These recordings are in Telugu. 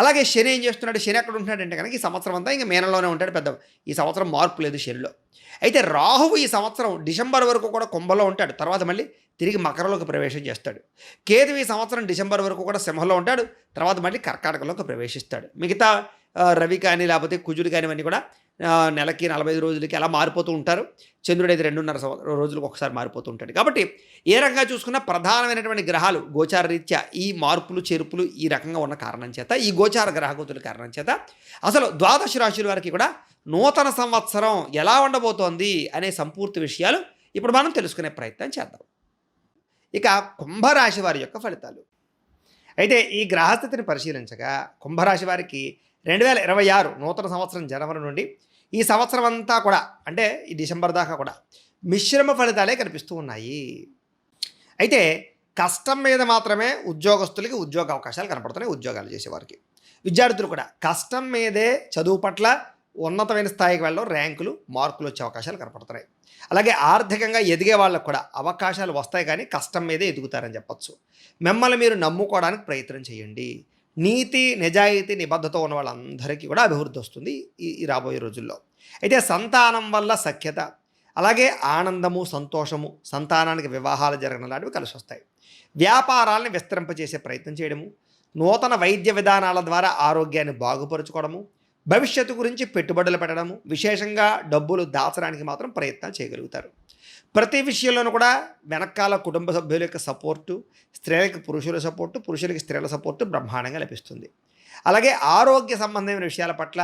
అలాగే శని ఏం చేస్తున్నాడు? శని ఎక్కడ ఉంటున్నాడంటే కనుక ఈ సంవత్సరం అంతా ఇంకా మేనలోనే ఉంటాడు పెద్ద ఈ సంవత్సరం మార్పు లేదు శనిలో. అయితే రాహువు ఈ సంవత్సరం డిసెంబర్ వరకు కూడా కుంభలో ఉంటాడు. తర్వాత మళ్ళీ తిరిగి మకరంలోకి ప్రవేశం చేస్తాడు. కేతు ఈ సంవత్సరం డిసెంబర్ వరకు కూడా సింహంలో ఉంటాడు. తర్వాత మళ్ళీ కర్కాటకలోకి ప్రవేశిస్తాడు. మిగతా రవి కానీ లేకపోతే కుజుడు కానివన్నీ కూడా నెలకి నలభై ఐదు రోజులకి అలా మారిపోతూ ఉంటారు. చంద్రుడు అయితే రెండున్నర రోజులకు ఒకసారి మారిపోతూ ఉంటాడు. కాబట్టి ఏ రకంగా చూసుకున్నా ప్రధానమైనటువంటి గ్రహాలు గోచార రీత్యా ఈ మార్పులు చేర్పులు ఈ రకంగా ఉన్న కారణం చేత ఈ గోచార గ్రహగతుల కారణం చేత అసలు ద్వాదశ రాశుల వారికి కూడా నూతన సంవత్సరం ఎలా ఉండబోతోంది అనే సంపూర్తి విషయాలు ఇప్పుడు మనం తెలుసుకునే ప్రయత్నం చేద్దాం. ఇక కుంభరాశి వారి యొక్క ఫలితాలు. అయితే ఈ గ్రహస్థితిని పరిశీలించగా కుంభరాశి వారికి రెండు వేల ఇరవై ఆరు నూతన సంవత్సరం జనవరి నుండి ఈ సంవత్సరం అంతా కూడా అంటే ఈ డిసెంబర్ దాకా కూడా మిశ్రమ ఫలితాలే కనిపిస్తూ ఉన్నాయి. అయితే కష్టం మీద మాత్రమే ఉద్యోగస్తులకి ఉద్యోగ అవకాశాలు కనపడుతున్నాయి ఉద్యోగాలు చేసేవారికి. విద్యార్థులు కూడా కష్టం మీదే చదువు పట్ల ఉన్నతమైన స్థాయికి వెళ్ళడం ర్యాంకులు మార్కులు వచ్చే అవకాశాలు కనపడుతున్నాయి. అలాగే ఆర్థికంగా ఎదిగే వాళ్ళకు కూడా అవకాశాలు వస్తాయి కానీ కష్టం మీదే ఎదుగుతారని చెప్పచ్చు. మిమ్మల్ని మీరు నమ్ముకోవడానికి ప్రయత్నం చేయండి. నీతి నిజాయితీ నిబద్ధత ఉన్న వాళ్ళందరికీ కూడా అభివృద్ధి వస్తుంది ఈ రాబోయే రోజుల్లో. అయితే సంతానం వల్ల సఖ్యత అలాగే ఆనందము సంతోషము సంతానానికి వివాహాలు జరగడం లాంటివి కలిసి వస్తాయి. వ్యాపారాలను విస్తరింపజేసే ప్రయత్నం చేయడము నూతన వైద్య విధానాల ద్వారా ఆరోగ్యాన్ని బాగుపరుచుకోవడము భవిష్యత్తు గురించి పెట్టుబడులు పెట్టడము విశేషంగా డబ్బులు దాచడానికి మాత్రం ప్రయత్నాలు చేయగలుగుతారు. ప్రతి విషయంలోనూ కూడా వెనకాల కుటుంబ సభ్యుల యొక్క సపోర్టు స్త్రీలకు పురుషుల సపోర్టు పురుషులకి స్త్రీల సపోర్టు బ్రహ్మాండంగా లభిస్తుంది. అలాగే ఆరోగ్య సంబంధమైన విషయాల పట్ల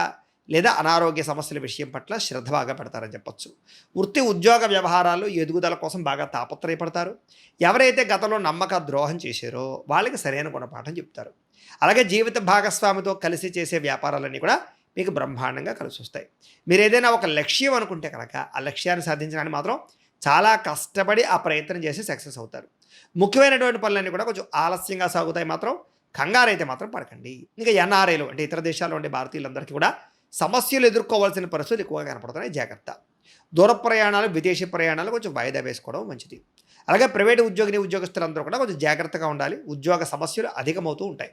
లేదా అనారోగ్య సమస్యల విషయం పట్ల శ్రద్ధ బాగా పెడతారని చెప్పొచ్చు. వృత్తి ఉద్యోగ వ్యవహారాలు ఎదుగుదల కోసం బాగా తాపత్రయపడతారు. ఎవరైతే గతంలో నమ్మక ద్రోహం చేశారో వాళ్ళకి సరైన గుణపాఠం చెప్తారు. అలాగే జీవిత భాగస్వామితో కలిసి చేసే వ్యాపారాలన్నీ కూడా మీకు బ్రహ్మాండంగా కలిసి వస్తాయి మీరు ఏదైనా ఒక లక్ష్యం అనుకుంటే కనుక ఆ లక్ష్యాన్ని సాధించడానికి మాత్రం చాలా కష్టపడి ఆ ప్రయత్నం చేసి సక్సెస్ అవుతారు. ముఖ్యమైనటువంటి పనులన్నీ కూడా కొంచెం ఆలస్యంగా సాగుతాయి మాత్రం. కంగారైతే మాత్రం పడకండి. ఇంకా ఎన్ఆర్ఐలు అంటే ఇతర దేశాల్లో ఉండే భారతీయులందరికీ కూడా సమస్యలు ఎదుర్కోవాల్సిన పరిస్థితులు ఎక్కువగా కనపడుతున్నాయి. జాగ్రత్త. దూర ప్రయాణాలు విదేశీ ప్రయాణాలు కొంచెం వాయిదా వేసుకోవడం మంచిది. అలాగే ప్రైవేటు ఉద్యోగిని ఉద్యోగస్తులందరూ కూడా కొంచెం జాగ్రత్తగా ఉండాలి. ఉద్యోగ సమస్యలు అధికమవుతూ ఉంటాయి.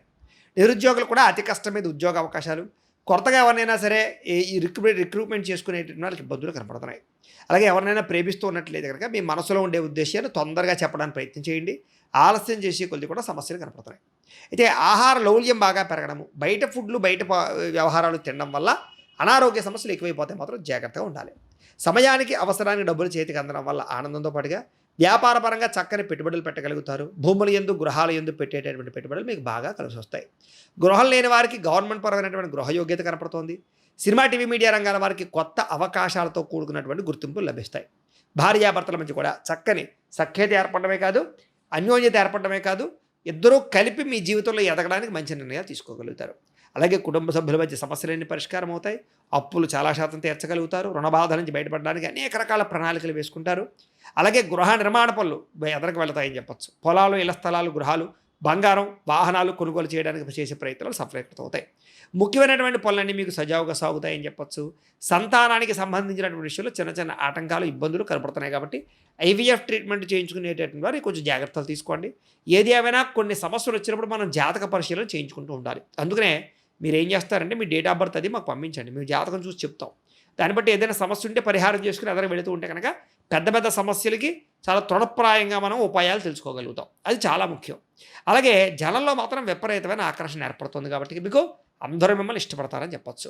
నిరుద్యోగులు కూడా అతి కష్టం మీద ఉద్యోగ అవకాశాలు కొత్తగా ఎవరినైనా సరే ఈ- ఈ రిక్రూట్మెంట్ చేసుకునేటువంటి వాళ్ళకి ఇబ్బందులు కనపడుతున్నాయి. అలాగే ఎవరినైనా ప్రేమిస్తూ ఉన్నట్లయితే కనుక మీ మనసులో ఉండే ఉద్దేశాన్ని తొందరగా చెప్పడానికి ప్రయత్నం చేయండి. ఆలస్యం చేసే కొద్ది కూడా సమస్యలు కనపడుతున్నాయి అయితే ఆహార లౌల్యం బాగా పెరగడము బయట ఫుడ్లు బయట వ్యవహారాలు తినడం వల్ల అనారోగ్య సమస్యలు ఎక్కువైపోతే మాత్రం జాగ్రత్తగా ఉండాలి. సమయానికి అవసరానికి డబ్బులు చేతికి అందడం వల్ల ఆనందంతో పాటుగా వ్యాపారపరంగా చక్కని పెట్టుబడులు పెట్టగలుగుతారు. భూముల ఎందు గృహాల ఎందు పెట్టేటటువంటి పెట్టుబడులు మీకు బాగా కలిసి వస్తాయి. గృహం లేని వారికి గవర్నమెంట్ పరమైనటువంటి గృహయోగ్యత కనపడుతోంది. సినిమా టీవీ మీడియా రంగాల వారికి కొత్త అవకాశాలతో కూడుకున్నటువంటి గుర్తింపులు లభిస్తాయి. భార్యాభర్తల మధ్య కూడా చక్కని సఖ్యత ఏర్పడమే కాదు అన్యోన్యత ఏర్పడమే కాదు ఇద్దరూ కలిపి మీ జీవితంలో ఎదగడానికి మంచి నిర్ణయాలు తీసుకోగలుగుతారు. అలాగే కుటుంబ సభ్యుల మధ్య సమస్యలన్నీ పరిష్కారం అవుతాయి అప్పులు చాలా శాతం తీర్చగలుగుతారు రుణబాధ నుంచి బయటపడడానికి అనేక రకాల ప్రణాళికలు వేసుకుంటారు. అలాగే గృహ నిర్మాణ పనులు ఎదరకు వెళతాయని చెప్పొచ్చు. పొలాలు ఇళ్ళ స్థలాలు గృహాలు బంగారం వాహనాలు కొనుగోలు చేయడానికి చేసే ప్రయత్నాలు సఫలీకృతం అవుతాయి ముఖ్యమైనటువంటి పనులన్నీ మీకు సజావుగా సాగుతాయని చెప్పొచ్చు. సంతానానికి సంబంధించినటువంటి విషయంలో చిన్న చిన్న ఆటంకాలు ఇబ్బందులు కనపడుతున్నాయి కాబట్టి ఐవీఎఫ్ ట్రీట్మెంట్ చేయించుకునేటటువంటి వారు కొంచెం జాగ్రత్తలు తీసుకోండి. ఏది ఏమైనా కొన్ని సమస్యలు వచ్చినప్పుడు మనం జాతక పరిశీలన చేయించుకుంటూ ఉండాలి. అందుకనే మీరు ఏం చేస్తారంటే మీ డేట్ ఆఫ్ బర్త్ అది మాకు పంపించండి. మేము జాతకం చూసి చెప్తాం. దాన్ని బట్టి ఏదైనా సమస్య ఉంటే పరిహారం చేసుకుని ఎదర వెళుతూ ఉంటే కనుక పెద్ద పెద్ద సమస్యలకి చాలా తృణప్రాయంగా మనం ఉపాయాలు తెలుసుకోగలుగుతాం. అది చాలా ముఖ్యం. అలాగే జనంలో మాత్రం విపరీతమైన ఆకర్షణ ఏర్పడుతుంది కాబట్టి మీకు అందరూ మిమ్మల్ని ఇష్టపడతారని చెప్పొచ్చు.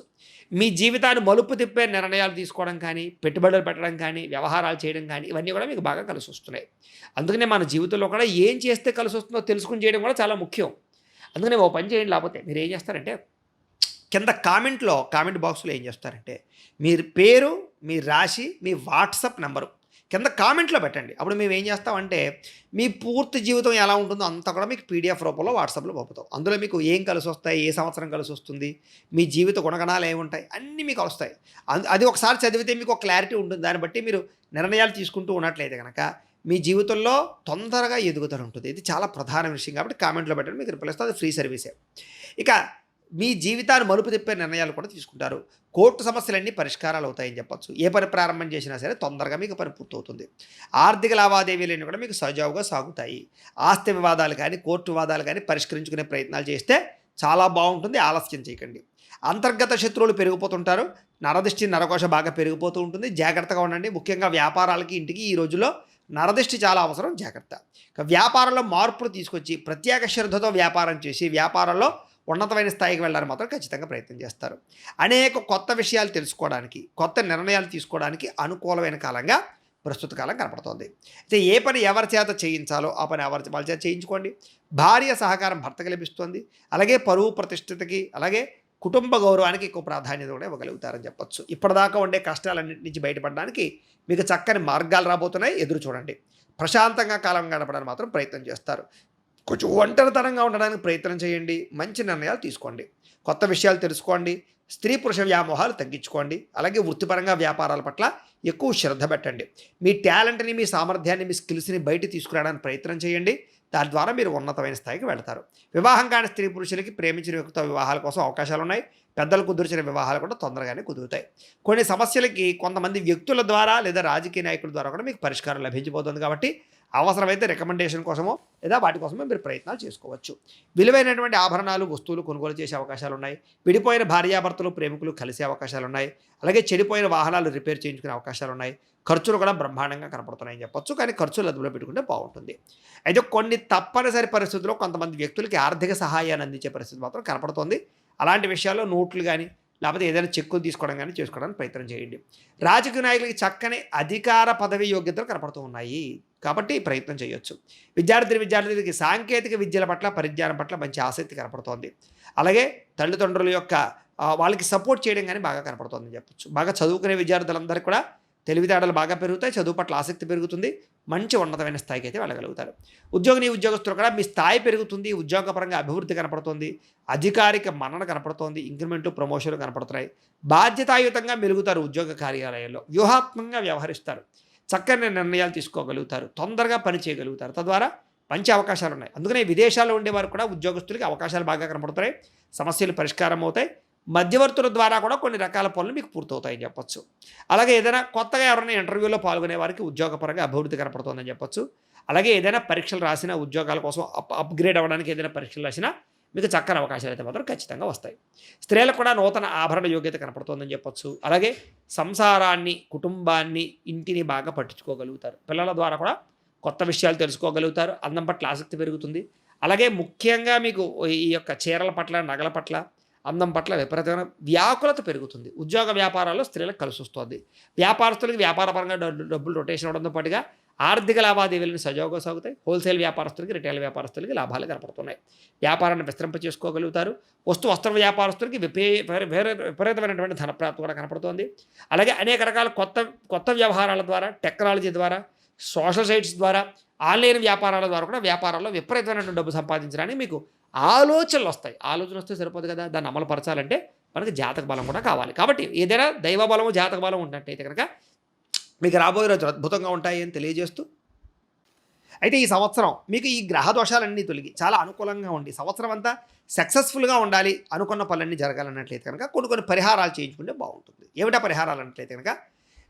మీ జీవితాన్ని మలుపు తిప్పే నిర్ణయాలు తీసుకోవడం కానీ పెట్టుబడులు పెట్టడం కానీ వ్యవహారాలు చేయడం కానీ ఇవన్నీ కూడా మీకు బాగా కలిసి వస్తున్నాయి. అందుకనే మన జీవితంలో కూడా ఏం చేస్తే కలిసి వస్తుందో తెలుసుకుని చేయడం కూడా చాలా ముఖ్యం. అందుకనే ఓ పని చేయండి. లేకపోతే మీరు ఏం చేస్తారంటే కింద కామెంట్లో కామెంట్ బాక్స్లో ఏం చేస్తారంటే మీరు పేరు మీ రాశి మీ వాట్సాప్ నెంబరు కింద కామెంట్లో పెట్టండి. అప్పుడు మేము ఏం చేస్తామంటే మీ పూర్తి జీవితం ఎలా ఉంటుందో అంతా కూడా మీకు పీడిఎఫ్ రూపంలో వాట్సాప్లో పంపుతాం. అందులో మీకు ఏం కలిసి వస్తాయి ఏ సంవత్సరం కలిసి వస్తుంది మీ జీవిత గుణగణాలు ఏముంటాయి అన్నీ మీకు వస్తాయి. అది ఒకసారి చదివితే మీకు ఒక క్లారిటీ ఉంటుంది. దాన్ని బట్టి మీరు నిర్ణయాలు తీసుకుంటూ ఉన్నట్లయితే కనుక మీ జీవితంలో తొందరగా ఎదుగుదల ఉంటుంది. ఇది చాలా ప్రధాన విషయం కాబట్టి కామెంట్లో పెట్టండి మీకు రిప్లై అది ఫ్రీ సర్వీసే. ఇక మీ జీవితాన్ని మలుపు తిప్పే నిర్ణయాలు కూడా తీసుకుంటారు. కోర్టు సమస్యలన్నీ పరిష్కారాలు అవుతాయని చెప్పొచ్చు. ఏ పని ప్రారంభం చేసినా సరే తొందరగా మీకు పని పూర్తవుతుంది. ఆర్థిక లావాదేవీలన్నీ కూడా మీకు సజావుగా సాగుతాయి. ఆస్తి వివాదాలు కానీ కోర్టు వివాదాలు కానీ పరిష్కరించుకునే ప్రయత్నాలు చేస్తే చాలా బాగుంటుంది. ఆలస్యం చేయకండి. అంతర్గత శత్రువులు పెరిగిపోతుంటారు. నరదిష్టి నరకోశ బాగా పెరిగిపోతూ ఉంటుంది. జాగ్రత్తగా ఉండండి. ముఖ్యంగా వ్యాపారాలకి ఇంటికి ఈ రోజుల్లో నరదిష్టి చాలా అవసరం. జాగ్రత్త. వ్యాపారంలో మార్పులు తీసుకొచ్చి ప్రత్యేక శ్రద్ధతో వ్యాపారం చేసి వ్యాపారంలో ఉన్నతమైన స్థాయికి వెళ్ళడానికి మాత్రం ఖచ్చితంగా ప్రయత్నం చేస్తారు. అనేక కొత్త విషయాలు తెలుసుకోవడానికి కొత్త నిర్ణయాలు తీసుకోవడానికి అనుకూలమైన కాలంగా ప్రస్తుత కాలం కనపడుతోంది. అయితే ఏ పని ఎవరి చేత చేయించాలో ఆ పని ఎవరి వాళ్ళ చేత చేయించుకోండి. భార్య సహకారం భర్తకి లభిస్తుంది. అలాగే పరువు ప్రతిష్టతకి అలాగే కుటుంబ గౌరవానికి ఎక్కువ ప్రాధాన్యత కూడా ఇవ్వగలుగుతారని చెప్పొచ్చు. ఇప్పటిదాకా ఉండే కష్టాలన్నింటి నుంచి బయటపడడానికి మీకు చక్కని మార్గాలు రాబోతున్నాయి. ఎదురు చూడండి. ప్రశాంతంగా కాలం గడపడానికి మాత్రం ప్రయత్నం చేస్తారు. కొంచెం ఒంటరితనంగా ఉండడానికి ప్రయత్నం చేయండి. మంచి నిర్ణయాలు తీసుకోండి. కొత్త విషయాలు తెలుసుకోండి. స్త్రీ పురుష వ్యామోహాలు తగ్గించుకోండి. అలాగే వృత్తిపరంగా వ్యాపారాల పట్ల ఎక్కువ శ్రద్ధ పెట్టండి. మీ టాలెంట్ని మీ సామర్థ్యాన్ని మీ స్కిల్స్ని బయట తీసుకురావడానికి ప్రయత్నం చేయండి. దాని ద్వారా మీరు ఉన్నతమైన స్థాయికి వెళ్తారు. వివాహం కాని స్త్రీ పురుషులకి ప్రేమించిన వ్యక్తితో వివాహాల కోసం అవకాశాలు ఉన్నాయి. పెద్దలు కుదిర్చిన వివాహాలు కూడా తొందరగానే కుదురుతాయి. కొన్ని సమస్యలకి కొంతమంది వ్యక్తుల ద్వారా లేదా రాజకీయ నాయకుల ద్వారా కూడా మీకు పరిష్కారం లభించబోతుంది కాబట్టి అవసరమైతే రికమెండేషన్ కోసమో లేదా వాటి కోసమో మీరు ప్రయత్నాలు చేసుకోవచ్చు. విలువైనటువంటి ఆభరణాలు వస్తువులు కొనుగోలు చేసే అవకాశాలు ఉన్నాయి. విడిపోయిన భార్యాభర్తలు ప్రేమికులు కలిసే అవకాశాలు ఉన్నాయి. అలాగే చెడిపోయిన వాహనాలు రిపేర్ చేయించుకునే అవకాశాలు ఉన్నాయి. ఖర్చులు కూడా బ్రహ్మాండంగా కనపడుతున్నాయని చెప్పొచ్చు. కానీ ఖర్చులు అదుపులో పెట్టుకుంటే బాగుంటుంది. అయితే కొన్ని తప్పనిసరి పరిస్థితుల్లో కొంతమంది వ్యక్తులకి ఆర్థిక సహాయాన్ని అందించే పరిస్థితి మాత్రం కనపడుతుంది. అలాంటి విషయాల్లో నోట్లు కానీ లేకపోతే ఏదైనా చెక్కులు తీసుకోవడం కానీ చేసుకోవడానికి ప్రయత్నం చేయండి. రాజకీయ నాయకులకి చక్కని అధికార పదవి యోగ్యతలు కనపడుతూ ఉన్నాయి. కాబట్టి ప్రయత్నం చేయొచ్చు. విద్యార్థి విద్యార్థులకి సాంకేతిక విద్యల పట్ల పరిజ్ఞానం పట్ల మంచి ఆసక్తి కనపడుతోంది. అలాగే తల్లిదండ్రుల యొక్క వాళ్ళకి సపోర్ట్ చేయడం కానీ బాగా కనపడుతుందని చెప్పొచ్చు. బాగా చదువుకునే విద్యార్థులందరికీ కూడా తెలివితేటలు బాగా పెరుగుతాయి చదువు పట్ల ఆసక్తి పెరుగుతుంది మంచి ఉన్నతమైన స్థాయికి అయితే వెళ్ళగలుగుతారు. ఉద్యోగిని ఉద్యోగస్తులు కూడా మీ స్థాయి పెరుగుతుంది ఉద్యోగపరంగా అభివృద్ధి కనపడుతుంది అధికారిక మన్నన కనపడుతోంది ఇంక్రిమెంట్లు ప్రమోషన్లు కనపడుతున్నాయి. బాధ్యతాయుతంగా మెలుగుతారు ఉద్యోగ కార్యాలయాల్లో వ్యూహాత్మకంగా వ్యవహరిస్తారు. చక్కని నిర్ణయాలు తీసుకోగలుగుతారు తొందరగా పని చేయగలుగుతారు. తద్వారా మంచి అవకాశాలు ఉన్నాయి. అందుకనే విదేశాల్లో ఉండేవారు కూడా ఉద్యోగస్తులకి అవకాశాలు బాగా కనపడుతున్నాయి సమస్యలు పరిష్కారం అవుతాయి. మధ్యవర్తుల ద్వారా కూడా కొన్ని రకాల పనులు మీకు పూర్తవుతాయని చెప్పొచ్చు. అలాగే ఏదైనా కొత్తగా ఎవరైనా ఇంటర్వ్యూలో పాల్గొనే వారికి ఉద్యోగపరంగా అభివృద్ధి కనపడుతుందని చెప్పొచ్చు. అలాగే ఏదైనా పరీక్షలు రాసిన ఉద్యోగాల కోసం అప్ అప్గ్రేడ్ అవ్వడానికి ఏదైనా పరీక్షలు రాసినా మీకు చక్కని అవకాశాలు అయితే మాత్రం ఖచ్చితంగా వస్తాయి. స్త్రీలకు కూడా నూతన ఆభరణ యోగ్యత కనపడుతోందని చెప్పొచ్చు. అలాగే సంసారాన్ని కుటుంబాన్ని ఇంటిని బాగా పట్టించుకోగలుగుతారు. పిల్లల ద్వారా కూడా కొత్త విషయాలు తెలుసుకోగలుగుతారు. అందం పట్ల ఆసక్తి పెరుగుతుంది. అలాగే ముఖ్యంగా మీకు ఈ యొక్క చీరల పట్ల నగల పట్ల అందం పట్ల విపరీతమైన వ్యాకులత పెరుగుతుంది. ఉద్యోగ వ్యాపారాల్లో స్త్రీలకు కలిసి వస్తుంది వ్యాపారస్తులకి వ్యాపారపరంగా డబ్బు- డబ్బులు రొటేషన్ అవడంతో పాటుగా ఆర్థిక లావాదేవీలను సజావుగా సాగుతాయి. హోల్సేల్ వ్యాపారస్తులకి రిటైల్ వ్యాపారస్తులకి లాభాలు కనపడుతున్నాయి. వ్యాపారాన్ని విస్తరింప చేసుకోగలుగుతారు. వస్తు వస్త్ర వ్యాపారస్తులకి విపే వేరే వేరే విపరీతమైనటువంటి ధనప్రాప్తి కూడా కనపడుతోంది. అలాగే అనేక రకాల కొత్త కొత్త వ్యవహారాల ద్వారా టెక్నాలజీ ద్వారా సోషల్ సైట్స్ ద్వారా ఆన్లైన్ వ్యాపారాల ద్వారా కూడా వ్యాపారాల్లో విపరీతమైనటువంటి డబ్బు సంపాదించడానికి మీకు ఆలోచనలు వస్తాయి. ఆలోచన వస్తే సరిపోదు కదా. దాన్ని అమలు పరచాలంటే మనకి జాతక బలం కూడా కావాలి. కాబట్టి ఏదైనా దైవ బలము జాతక బలం ఉన్నట్టయితే కనుక మీకు రాబోయే రోజు అద్భుతంగా ఉంటాయి అని తెలియజేస్తూ. అయితే ఈ సంవత్సరం మీకు ఈ గ్రహ దోషాలన్నీ తొలగి చాలా అనుకూలంగా ఉండి సంవత్సరం అంతా సక్సెస్ఫుల్గా ఉండాలి అనుకున్న పనులన్నీ జరగాలన్నట్లయితే కనుక కొన్ని కొన్ని పరిహారాలు చేయించుకుంటే బాగుంటుంది. ఏమిటా పరిహారాలు అన్నట్లయితే కనుక?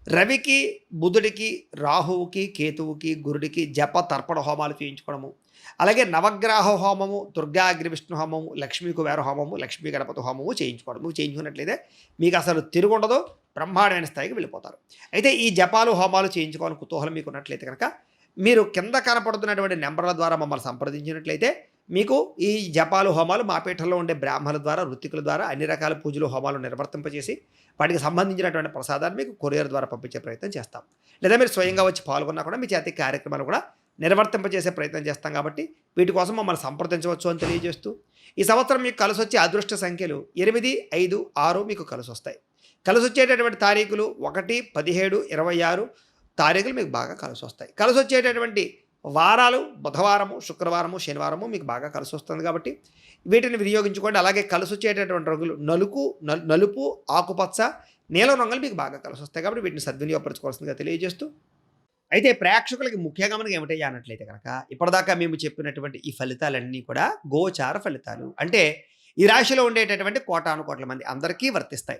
రవికి బుధుడికి రాహువుకి కేతువుకి గురుడికి జప తర్పణ హోమాలు చేయించుకోవడము. అలాగే నవగ్రహ హోమము దుర్గా అగ్రి విష్ణు హోమము లక్ష్మీ కుబేర హోమము లక్ష్మీ గణపతి హోమము చేయించుకోవడము. చేయించుకున్నట్లయితే మీకు అసలు తిరుగుండదు. బ్రహ్మాండమైన స్థాయికి వెళ్ళిపోతారు. అయితే ఈ జపాలు హోమాలు చేయించుకోవాలని కుతూహలం మీకు ఉన్నట్లయితే కనుక మీరు కింద కనపడుతున్నటువంటి నెంబర్ల ద్వారా మమ్మల్ని సంప్రదించినట్లయితే మీకు ఈ జపాలు హోమాలు మా పీఠంలో ఉండే బ్రాహ్మణుల ద్వారా వృత్తికుల ద్వారా అన్ని రకాల పూజలు హోమాలు నిర్వర్తింపజేసి వాటికి సంబంధించినటువంటి ప్రసాదాన్ని మీకు కొరియర్ ద్వారా పంపించే ప్రయత్నం చేస్తాం. లేదా మీరు స్వయంగా వచ్చి పాల్గొన్నా కూడా మీ చేతి కార్యక్రమాలు కూడా నిర్వర్తింపజేసే ప్రయత్నం చేస్తాం కాబట్టి వీటి కోసం మమ్మల్ని సంప్రదించవచ్చు అని తెలియజేస్తూ ఈ సంవత్సరం మీకు కలిసి వచ్చే అదృష్ట సంఖ్యలు ఎనిమిది ఐదు ఆరు మీకు కలిసి వస్తాయి కలిసి వచ్చేటటువంటి తారీఖులు ఒకటి పదిహేడు ఇరవై ఆరు తారీఖులు మీకు బాగా కలిసి వస్తాయి కలిసి వచ్చేటటువంటి వారాలు బుధవారము శుక్రవారము శనివారము మీకు బాగా కలిసి వస్తుంది కాబట్టి వీటిని వినియోగించుకోండి. అలాగే కలిసి వచ్చేటటువంటి రంగులు నలుపు నలు- నలుపు ఆకుపచ్చ నీలం రంగులు మీకు బాగా కలిసి వస్తాయి కాబట్టి వీటిని సద్వినియోగపరచుకోవాల్సిందిగా తెలియజేస్తూ. అయితే ప్రేక్షకులకి ముఖ్యంగా మనకి ఏమిటయ్యా అన్నట్లయితే కనుక ఇప్పటిదాకా మేము చెప్పినటువంటి ఈ ఫలితాలన్నీ కూడా గోచార ఫలితాలు. అంటే ఈ రాశిలో ఉండేటటువంటి కోటాను కోట్ల మంది అందరికీ వర్తిస్తాయి.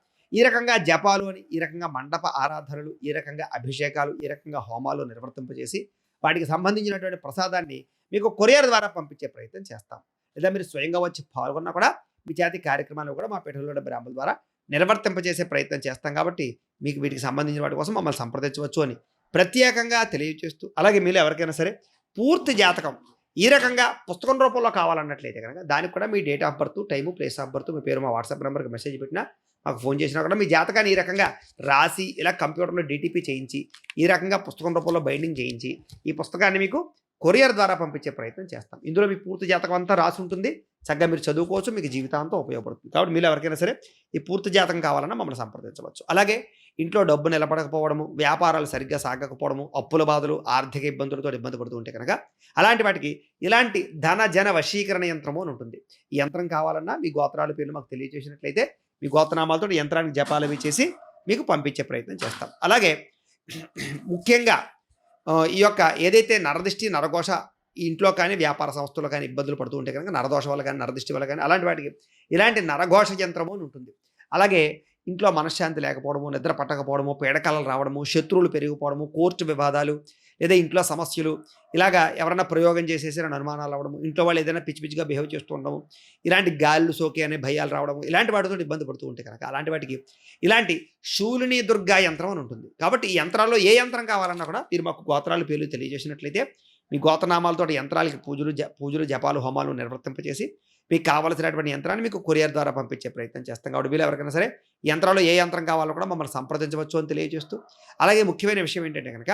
ఈ రకంగా జపాలు అని ఈ రకంగా మండప ఆరాధనలు ఈ రకంగా అభిషేకాలు ఈ రకంగా హోమాలు నిర్వర్తింపజేసి వాటికి సంబంధించినటువంటి ప్రసాదాన్ని మీకు కొరియర్ ద్వారా పంపించే ప్రయత్నం చేస్తాం. లేదా మీరు స్వయంగా వచ్చి పాల్గొన్నా కూడా మీ జాతి కార్యక్రమాలు కూడా మా పీఠంలో ఉన్న బ్రాహ్మణుల ద్వారా నిర్వర్తింపజేసే ప్రయత్నం చేస్తాం కాబట్టి మీకు వీటికి సంబంధించిన వాటి కోసం మమ్మల్ని సంప్రదించవచ్చు అని ప్రత్యేకంగా తెలియజేస్తూ అలాగే మీరు ఎవరికైనా సరే పూర్తి జాతకం ఈ రకంగా పుస్తకం రూపంలో కావాలన్నట్లయితే కనుక దానికి కూడా మీ date of birth time place of birth మీ పేరు మా వాట్సాప్ నెంబర్కి మెసేజ్ పెట్టినా మాకు ఫోన్ చేసినా కూడా మీ జాతకాన్ని ఈ రకంగా రాసి ఇలా కంప్యూటర్లో డిటిపి చేయించి ఈ రకంగా పుస్తకం రూపంలో బైండింగ్ చేయించి ఈ పుస్తకాన్ని మీకు కొరియర్ ద్వారా పంపించే ప్రయత్నం చేస్తాం. ఇందులో మీ పూర్తి జాతకం అంతా రాసి ఉంటుంది. చక్కగా మీరు చదువుకోవచ్చు మీకు జీవితాంతం ఉపయోగపడుతుంది. కాబట్టి మీరు ఎవరికైనా సరే ఈ పూర్తి జాతకం కావాలన్నా మమ్మల్ని సంప్రదించవచ్చు. అలాగే ఇంట్లో డబ్బు నిలబడకపోవడము వ్యాపారాలు సరిగ్గా సాగకపోవడము అప్పుల బాధలు ఆర్థిక ఇబ్బందులతో ఇబ్బంది పడుతూ ఉంటే కనుక అలాంటి వాటికి ఇలాంటి ధన జన వశీకరణ యంత్రము అని ఉంటుంది. ఈ యంత్రం కావాలన్నా మీ గోత్రాల పేర్లు మాకు తెలియజేసినట్లయితే మీ గోత్రనామాలతో ఈ యంత్రానికి జపాలు అవి చేసి మీకు పంపించే ప్రయత్నం చేస్తాం. అలాగే ముఖ్యంగా ఈ యొక్క ఏదైతే నరదిష్టి నరఘోష ఇంట్లో కానీ వ్యాపార సంస్థలో కానీ ఇబ్బందులు పడుతూ ఉంటే కనుక నరదోష వల్ల కానీ నరదృష్టి వల్ల కానీ అలాంటి వాటికి ఇలాంటి నరఘోష యంత్రము అని ఉంటుంది. అలాగే ఇంట్లో మనశ్శాంతి లేకపోవడము నిద్ర పట్టకపోవడము పీడకలలు రావడము శత్రువులు పెరిగిపోవడము కోర్టు వివాదాలు లేదా ఇంట్లో సమస్యలు ఇలాగా ఎవరైనా ప్రయోగం చేసేసి అనుమానాలు రావడము ఇంట్లో వాళ్ళు ఏదైనా పిచ్చి పిచ్చిగా బిహేవ్ చేస్తూ ఉండడం ఇలాంటి గాళ్ళు సోకే అనే భయాలు రావడము ఇలాంటి వాటితో ఇబ్బంది పడుతూ ఉంటే కనుక అలాంటి వాటికి ఇలాంటి శూలిని దుర్గా యంత్రం అని ఉంటుంది. కాబట్టి ఈ యంత్రాల్లో ఏ యంత్రం కావాలన్నా కూడా మీరు మాకు గోత్రాలు పేర్లు తెలియజేసినట్లయితే మీ గోత్రనామాలతో యంత్రాలకి పూజలు జ పూజలు జపాలు హోమాలు నిర్వర్తింపచేసి మీకు కావలసినటువంటి యంత్రాన్ని మీకు కొరియర్ ద్వారా పంపించే ప్రయత్నం చేస్తాం. కాబట్టి వీళ్ళు ఎవరికైనా సరే యంత్రాలు ఏ యంత్రం కావాలో కూడా మమ్మల్ని సంప్రదించవచ్చు అని తెలియజేస్తూ అలాగే ముఖ్యమైన విషయం ఏంటంటే కనుక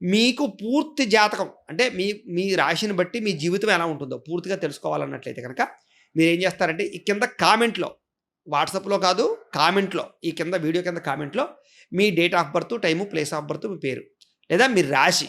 మీకు పూర్తి జాతకం అంటే మీ మీ రాశిని బట్టి మీ జీవితం ఎలా ఉంటుందో పూర్తిగా తెలుసుకోవాలన్నట్లయితే కనుక మీరు ఏం చేస్తారంటే ఈ కింద కామెంట్లో వాట్సాప్లో కాదు కామెంట్లో ఈ కింద వీడియో కింద కామెంట్లో మీ date of birth time place of birth మీ పేరు లేదా మీ రాశి.